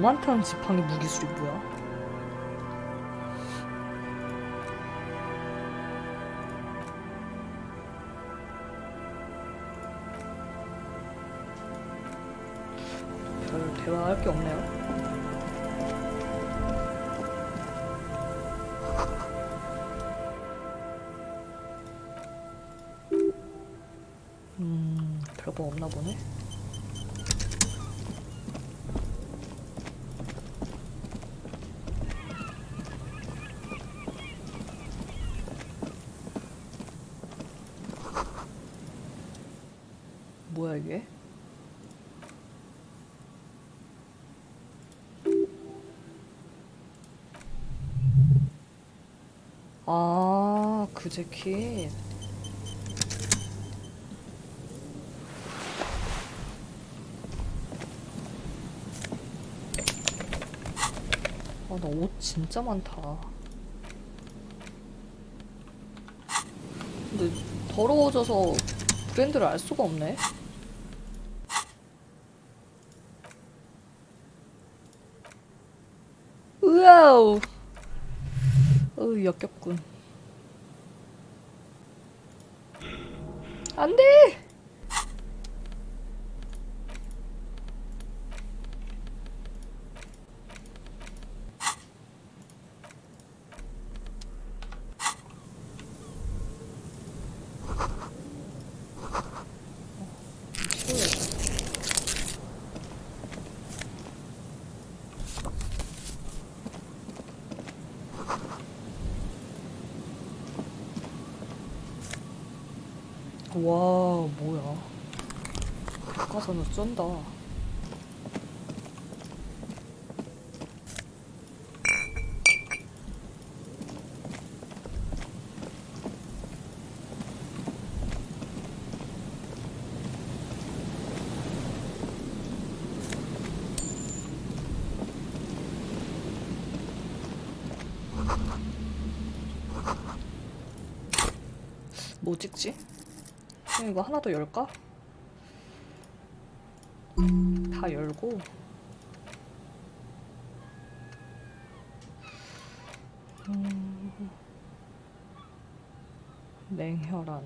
많다는 지팡이 무기술이 뭐야? 아, 그 재킷. 아, 나 옷 진짜 많다. 근데 더러워져서 브랜드를 알 수가 없네. 으아우. 어우, 역겹군. 안 돼! 와 뭐야 백과사는 쩐다 뭐 찍지? 이거 하나 더 열까? 다 열고. 음, 냉혈한.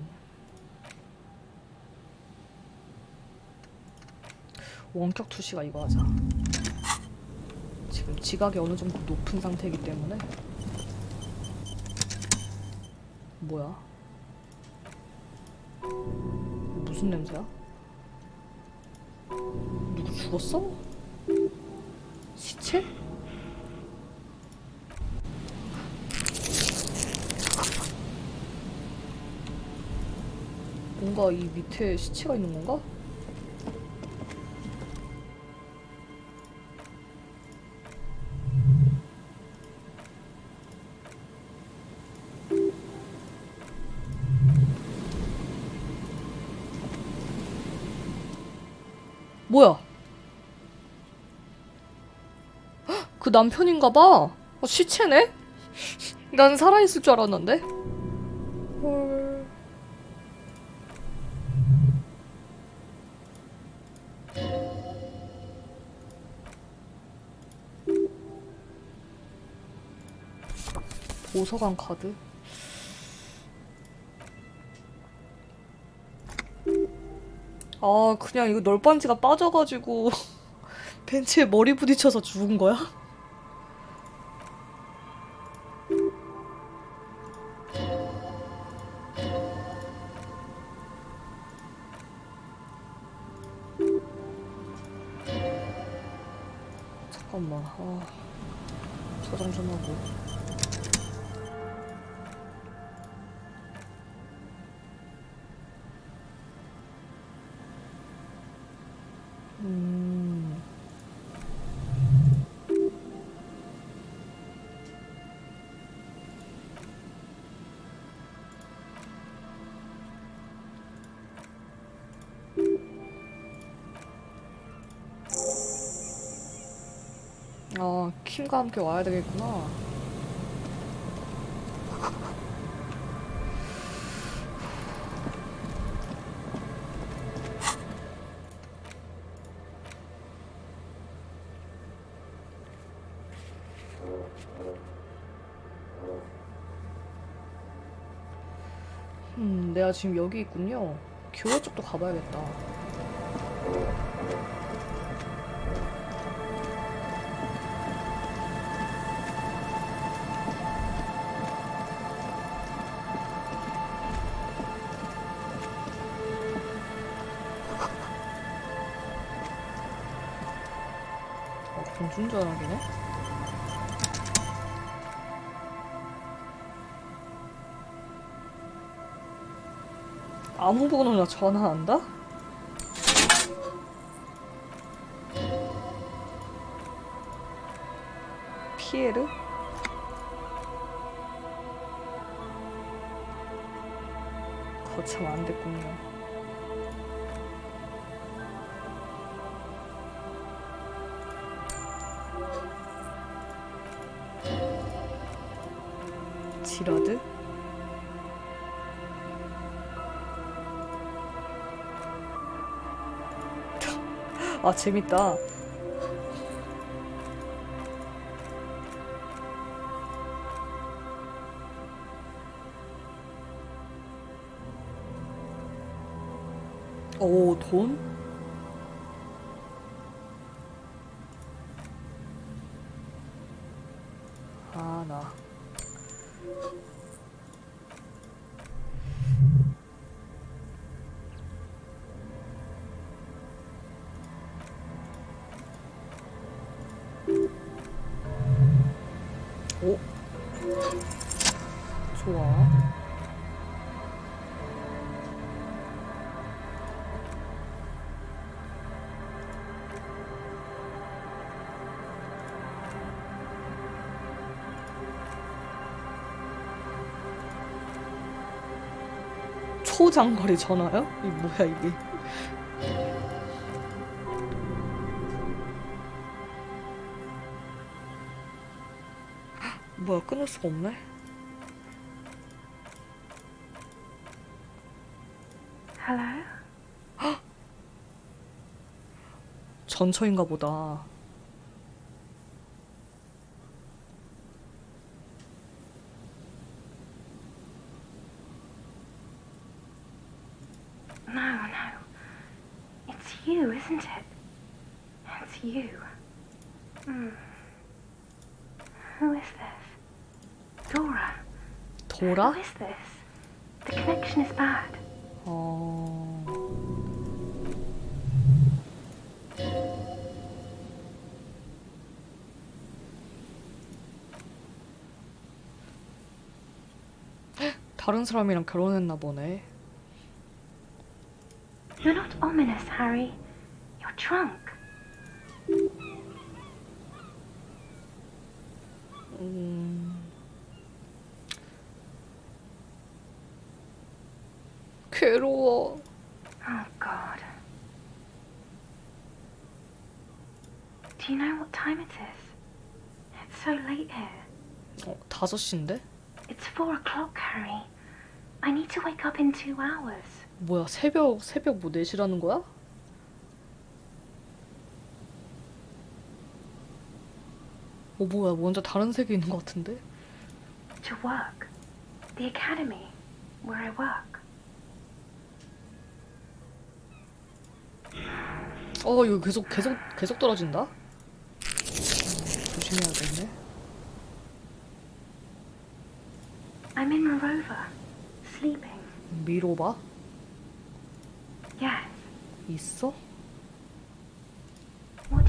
원격 투시가 이거 하자. 지금 지각이 어느 정도 높은 상태이기 때문에. 뭐야 무슨 냄새야? 누구 죽었어? 시체? 뭔가 이 밑에 시체가 있는 건가? 남편인가 봐. 어, 시체네? 난 살아있을 줄 알았는데. 헐. 도서관 카드? 아, 그냥 이거 널빤지가 빠져가지고 벤치에 머리 부딪혀서 죽은 거야? 아, 킴과 함께 와야 되겠구나. 음, 내가 지금 여기 있군요. 교회 쪽도 가봐야겠다. 아무 번호나 전화한다? 피에르? 거참 안됐 아 재밌다. 오 돈? 아 나. 초장거리 전화요? 이 뭐야 이게? 뭐야 끊을 수가 없네. Hello? 전처인가 보다. isn't it? It's you. Hmm. Who is this? Dora. 도라? Who is this? The connection is bad. 어. 다른 사람이랑 결혼했나 보네. You're not ominous, Harry. You're drunk. 음. 괴로워. Oh, God. Do you know what time it is? It's so late here. 어, 다섯 시인데? It's four o'clock, Harry. I need to wake up in two hours. 뭐야, 새벽, 새벽 뭐 4시라는 거야? 어, 뭐야, 먼저 다른 세계에 있는 것 같은데? To work. The academy, where I work. 어, 이거 계속, 계속, 계속 떨어진다? 조심해야겠네. I'm in Morova, sleeping. 미로바? Yes. 있어?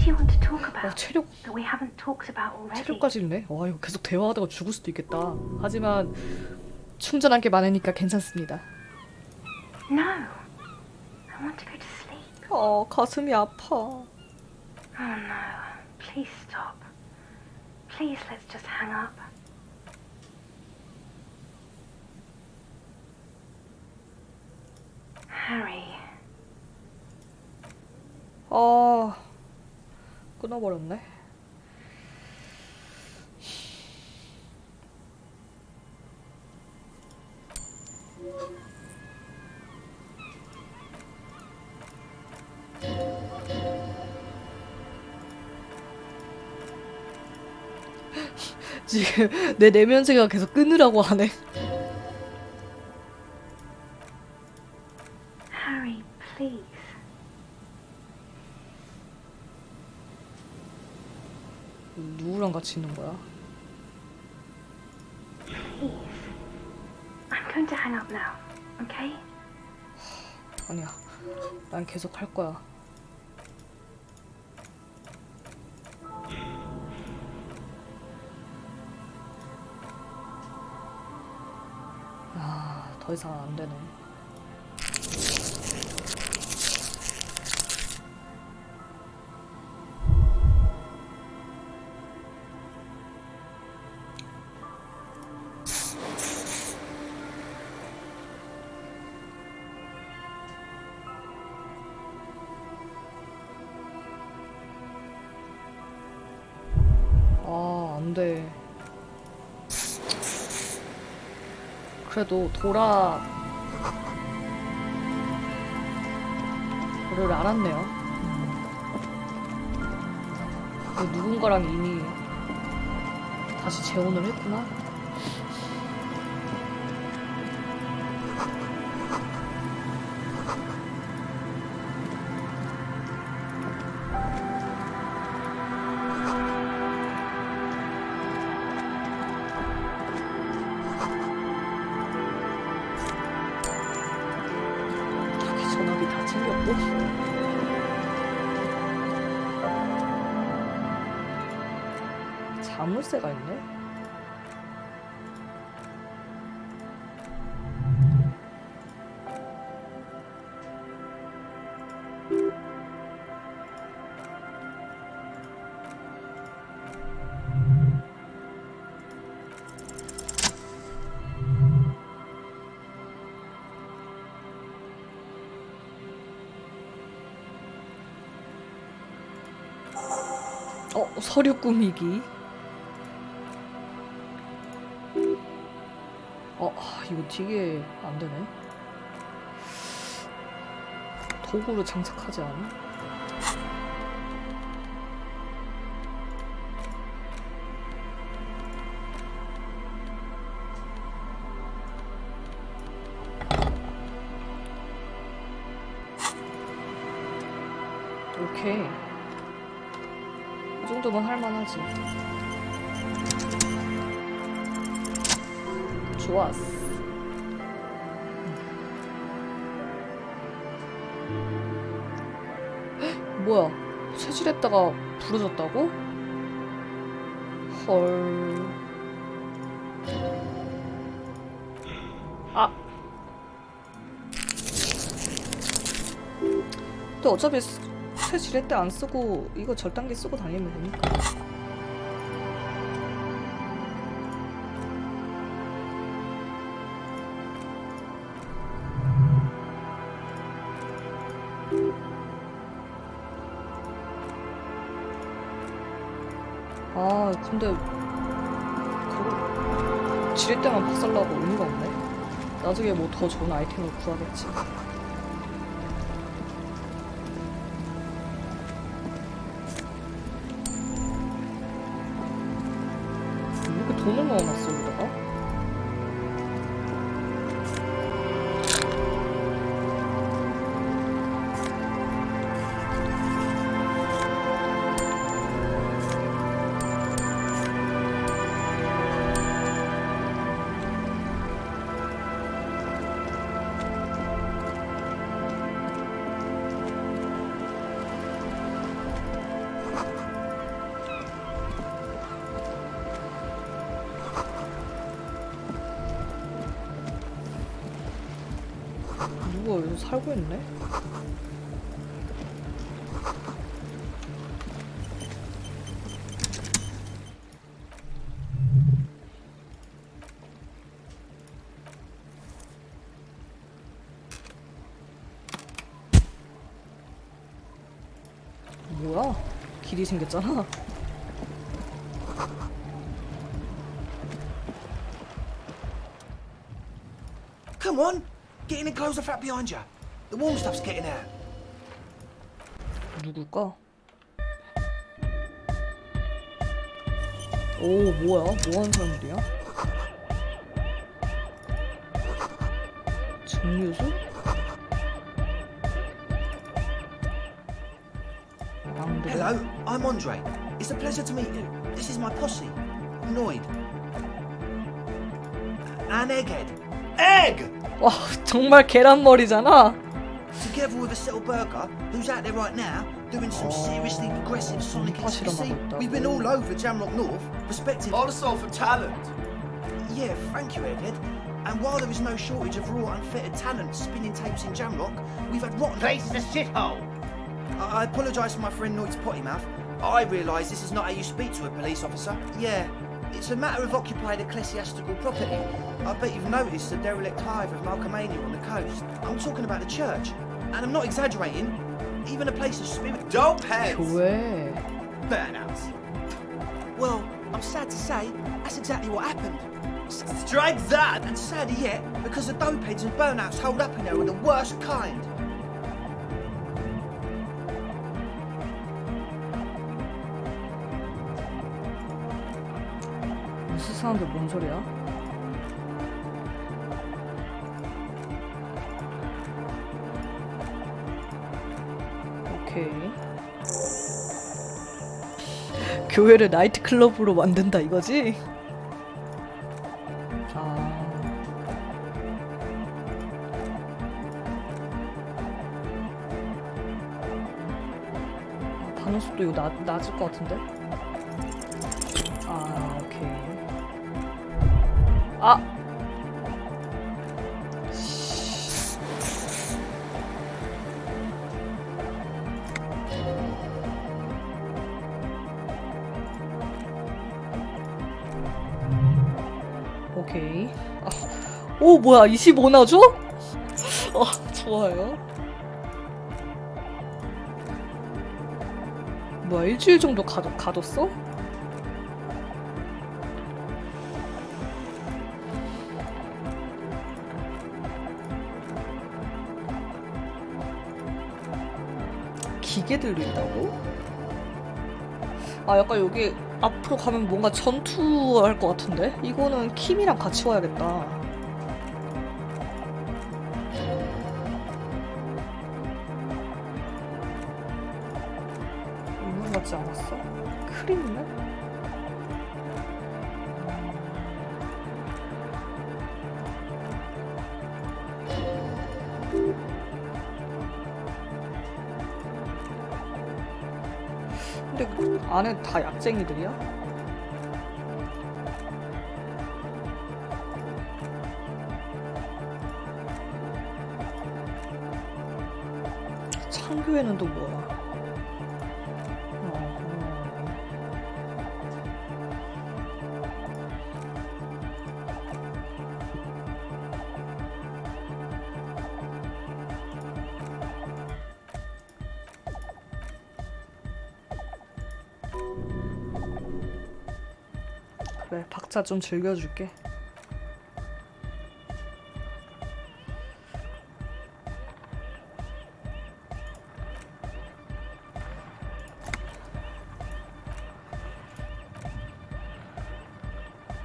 You want to talk 아, about 체력, that we haven't talked about already? 체력까지 있네? 와, 이거 계속 대화하다가 죽을 수도 있겠다. 하지만, 충전할 게 많으니까 괜찮습니다. No. I want to go to sleep. 어, 가슴이 아파. Oh no. Please stop. Please let's just hang up. Harry. 아, 끊어버렸네. 지금 내 내면세가 계속 끊으라고 하네. 누구랑 같이 있는 거야? Please. I'm going to hang up now, okay? 아니야. 난 계속 할 거야. 아, 더 이상 안 되네. 그래도 돌아. 를 알았네요. 그 누군가랑 이미 다시 재혼을 했구나. 어, 서류 꾸미기. 어, 아, 이거 되게 안 되네. 도구로 장착하지 않아? 하지. 좋았어. 헉, 뭐야? 쇠질했다가 부러졌다고? 헐. 아. 근데 어차피 쇠질했대 안 쓰고 이거 절단기 쓰고 다니면 되니까. 아 근데 그거 지릴 때만 박살나고 의미가 없네 나중에 뭐 더 좋은 아이템을 구하겠지 여기서 살고 있네? 뭐야? 길이 생겼잖아. Close the flap behind you. The warm stuff's getting out. 누굴까? 오 뭐야? 뭐하는 사람들이야? 정유수? 양도 Hello, I'm Andre. It's a pleasure to meet you. This is my posse. Noid. And Egghead Egg! 와 정말 계란머리잖아. Together with a Settle Burger, who's out there right now, doing some seriously progressive sonic 다 실험하고 see, 있다고. We've been all over Jamrock North, prospecting. Also for talent. Yeah, thank you, Egghead. And while there is no shortage of raw, unfettered talent spinning tapes in Jamrock, we've had rotten. Place is a shithole. I, I apologise for my friend Noid's potty mouth. I realise this is not how you speak to a police officer. Yeah, it's a matter of occupied ecclesiastical property. I bet you've noticed the derelict hive of Malcolmania on the coast. I'm talking about the church. And I'm not exaggerating. Even a place of spirit. Dope heads. 교회. Burnouts. Well, I'm sad to say, that's exactly what happened. Strike that. And sadder yet, because the dope heads and burnouts hold up in there are the worst kind. 사람들 뭔 소리야? 오케이. 교회를 나이트 클럽으로 만든다 이거지? 아. 반응 속도 이거 낮, 낮을 것 같은데? 아! 오케이. 아, 오, 뭐야, 25나 줘? 어, 좋아요. 뭐야, 일주일 정도 가둬, 가뒀어? 기계들도 있다고? 아 약간 여기 앞으로 가면 뭔가 전투할 것 같은데? 이거는 킴이랑 같이 와야겠다. 있는 것 같지 않았어? 크림네? 안에 다 약쟁이들이야? 박자 좀 즐겨줄게.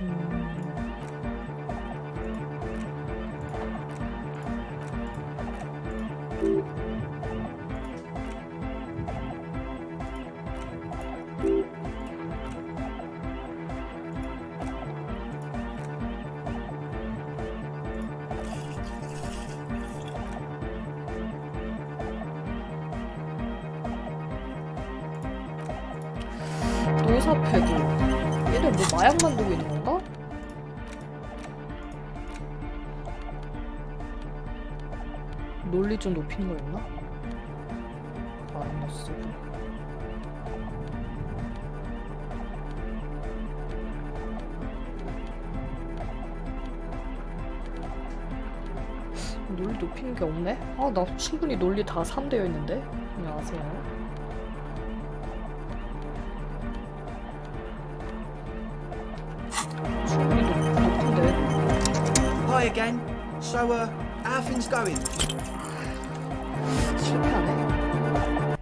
노 사패도 얘네 뭐 마약 만들고 있는 건가? 논리 좀 높이는 거였나? 마이너스 논리 높이는 게 없네? 아 나 충분히 논리 다 3되어 있는데? 안녕하세요 Hi again. So, uh, how are things going? 실패하네.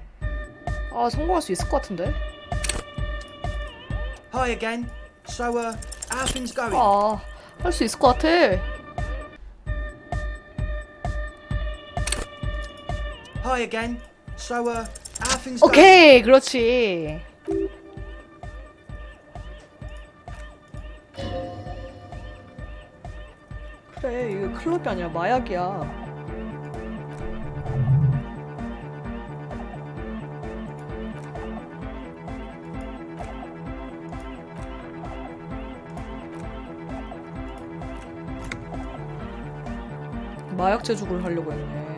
아 성공할 수 있을 것 같은데. Hi again. So, uh, how are things going? 아 할 수 있을 것 같아. Hi again. So, uh, How things going? 오케이 그렇지 클럽이 아니라 마약이야. 마약 제조를 하려고 했네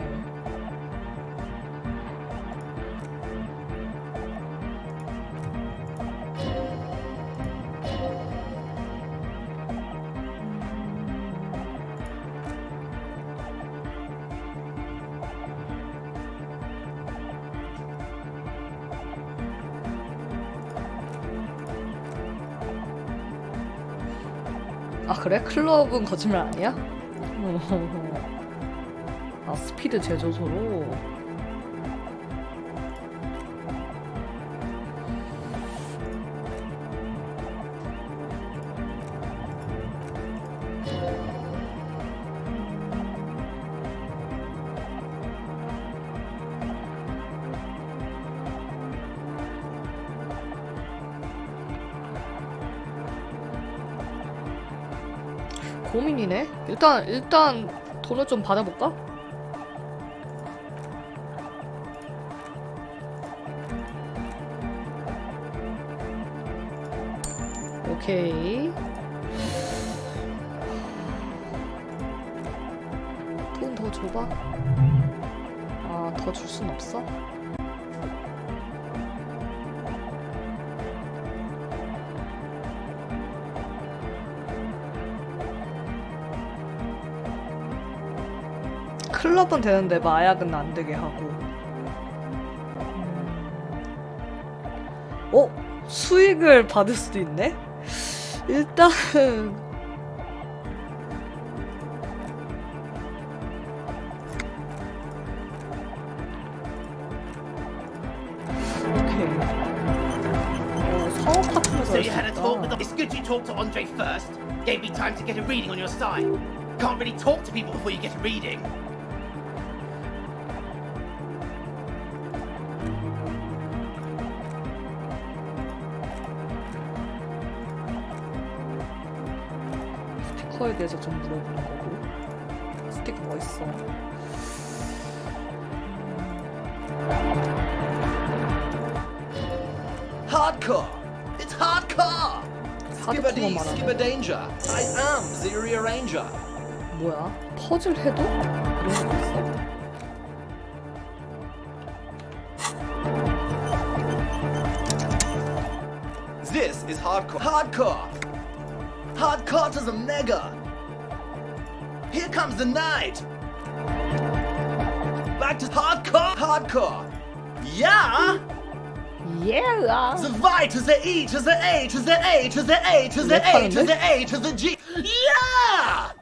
그래? 클럽은 거짓말 아니야? 아 스피드 제조소로 고민이네. 일단 일단 돈을 좀 받아볼까? 오케이. 돈 더 줘봐. 아, 더 줄 순 없어? 클럽은 되는데 마약은 안 되게 하고. 음. 어? 수익을 받을 수도 있네? 일단은. 오케이. 어, 사업 같은 거 So 할 you 수 had a talk with 있다. the... It's good you talked to Andre first. Gave me time to get a reading on your side. Can't really talk to people before you get a reading. 대해서 좀 물어보는 거고. 스티커 뭐 있어? Hardcore! It's hardcore! 하드코어 Skibberdy, 말하네. skibber danger. I am the rearranger. 뭐야? 퍼즐 해도? 그런 거 있어? This is hardcore. Hardcore! Hardcore to the mega! Comes the night! Back to hardcore! Hardcore! Yeah! Yeah! The Y to the E to the A to the A to the A to the A to the A to the G. Yeah!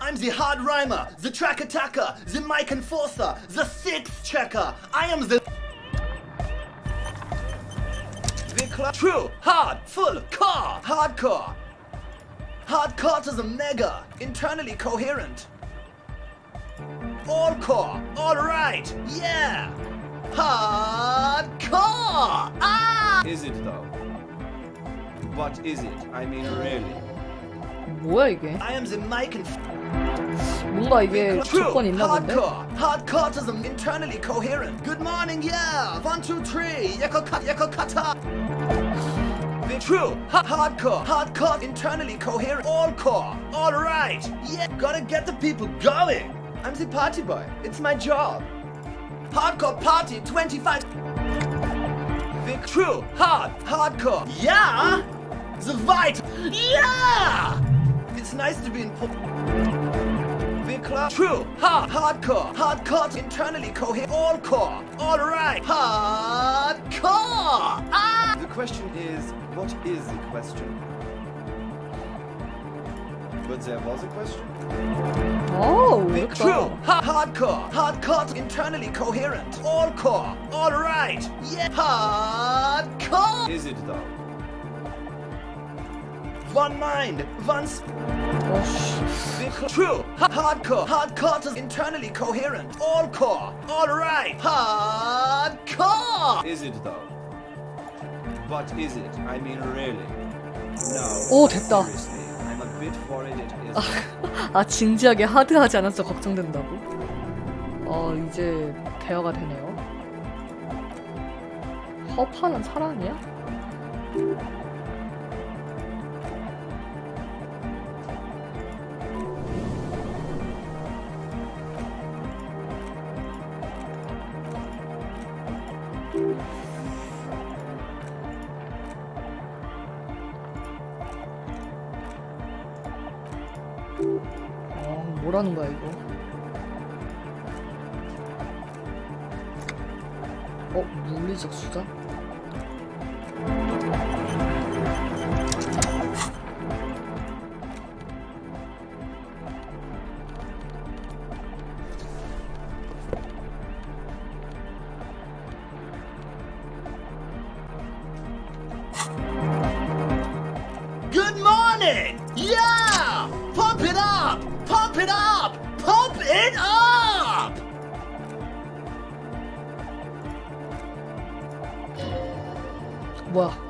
I'm the hard rhymer, the track attacker, the mic enforcer, the sixth checker. I am the. The cl- True, hard, full, core, hardcore. Hardcore to the mega, internally coherent. All core, all right, yeah. Hardcore. Ah. Is it though? What is it? I mean, really? 뭐야 이게? I am the mic and. 뭔가 이게 True, 조건이 있나 본데? hardcore, hardcore to the internally coherent. Good morning, yeah. One, two, three. Yeko cut, yeko kata. The true, ha- hardcore, hardcore, internally coherent. All core, all right. Yeah, gotta get the people going. I'm the party boy. It's my job. Hardcore party 25. The true, hard, hardcore. Yeah. The white. Yeah. It's nice to be in. Comedy Club. True. Hard. Hardcore. Hardcore. Internally coherent. All core. All right. Hardcore. Ah! The question is, what is the question? But there was a question. Oh, the cool. true, hardcore, hardcore, internally coherent, all core, all right, yeah, hardcore. Is it though? One mind. One. true. Ha- hardcore. Hardcore is internally coherent. All core. All right. Hardcore. Is it though? But is it? I mean, really? No. 오, 됐다. Seriously, I'm a bit worried it isn't. 아 진지하게 하드하지 않아서 걱정된다고? 어 이제 대화가 되네요. 허파는 사랑이야?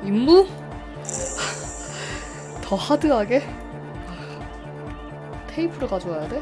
임무? 더 하드하게? 테이프를 가져와야 돼?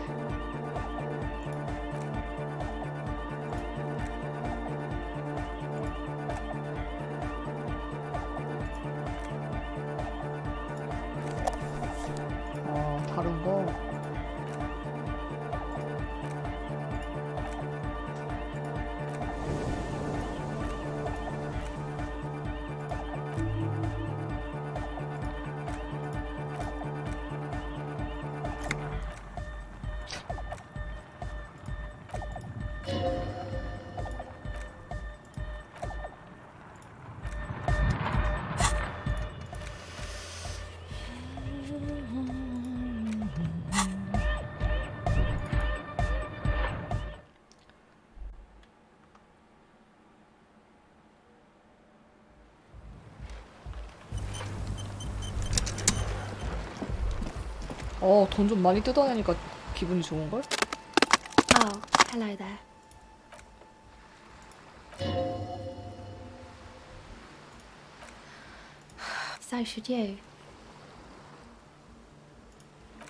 어, 돈 좀 많이 뜯어내니까 기분이 좋은걸? Oh, hello there. So should you.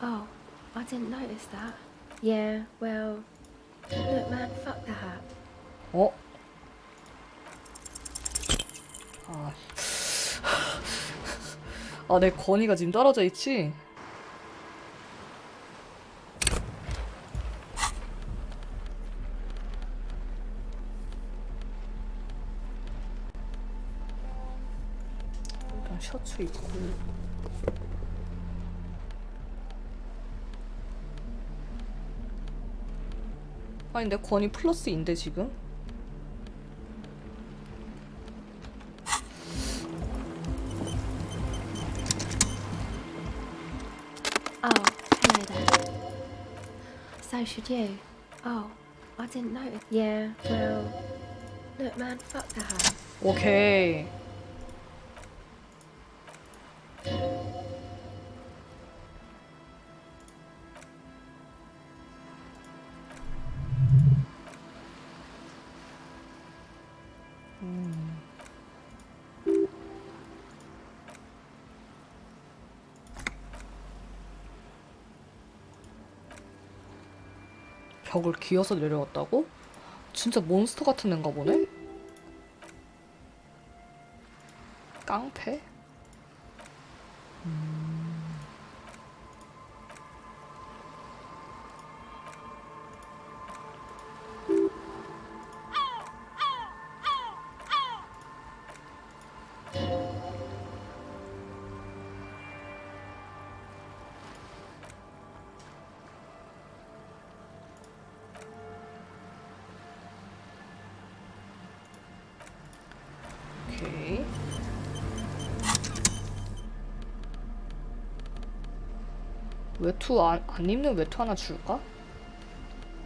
Oh, I didn't notice that. Yeah, well, look, man, fuck that. 어? 아, 아, 내 건이가 지금 떨어져 있지? 아니 내 건이 플러스인데 지금? Oh, there. So should you. Oh, I didn't notice. Yeah, well, look, man, fuck that. 오케이. 음. 벽을 기어서 내려왔다고? 진짜 몬스터 같은 애인가 보네? 깡패? 외투 안, 안 입는 외투 하나 줄까?